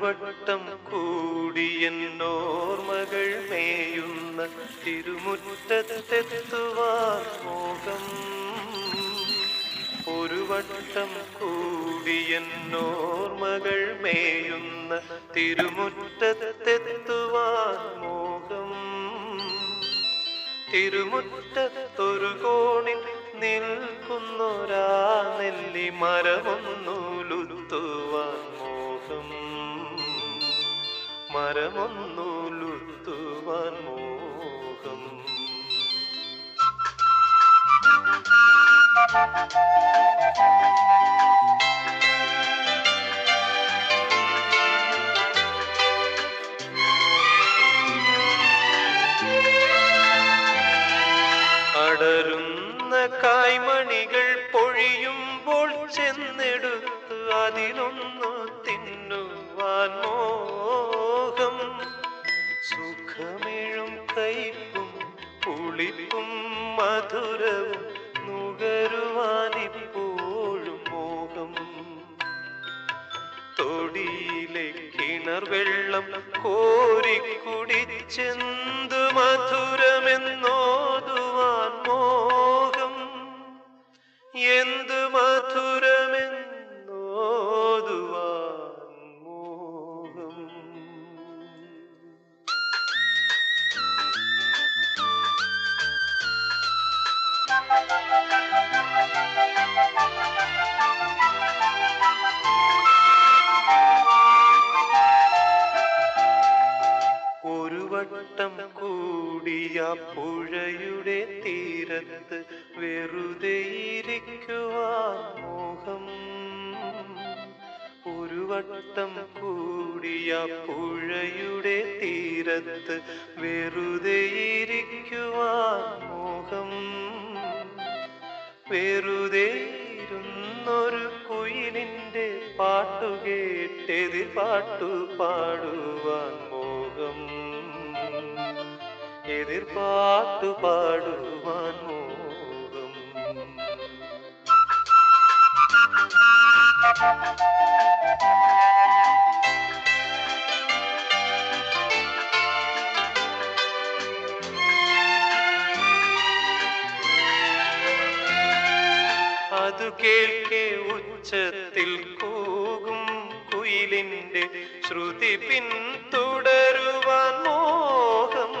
ഒരുവട്ടം ഓർമ്മകൾ മേയുന്ന തിരുമുറ്റത്തെത്തുവാൻ മോഹം. ഒരുവട്ടം ഓർമ്മകൾ മേയുന്ന തിരുമുറ്റത്തെത്തുവാൻ മോഹം. തിരുമുറ്റത്തൊരു കോണിൽ നിൽക്കുന്നൊരാ നെല്ലി മരമൊന്നു മരമൊന്നുലുത്തുവാൻ മോഹം. അടരുന്ന കായ്മണികൾ പുളിപ്പും മധുരവും നുകരുവാനിപ്പോഴും മോഹം. തൊടിയിലെ കിണർ വെള്ളം കോരിക്കുടിച്ചെന്തു മധുരമെന്നോതുവാൻ വട്ടം കൂടിയ പുഴയുടെ തീരത്ത് വെറുതെ ഇരിക്കുവാൻ മോഹം. ഒരു വട്ടം കൂടിയ പുഴയുടെ തീരത്ത് വെറുതെ ഇരിക്കുവാൻ മോഹം. വെറുതെ ഇരുന്നൊരു കുയിലിന്റെ പാട്ടുകേട്ടെതിർ പാട്ടു പാടുവാൻ മോഹം. എതിർ പാട്ടു പാടുവാൻ മോഹം. അതു കേൾക്കെ ഉച്ചത്തിൽ കൂകും കുയിലിന്റെ ശ്രുതി പിന്തുടരുവാൻ മോഹം.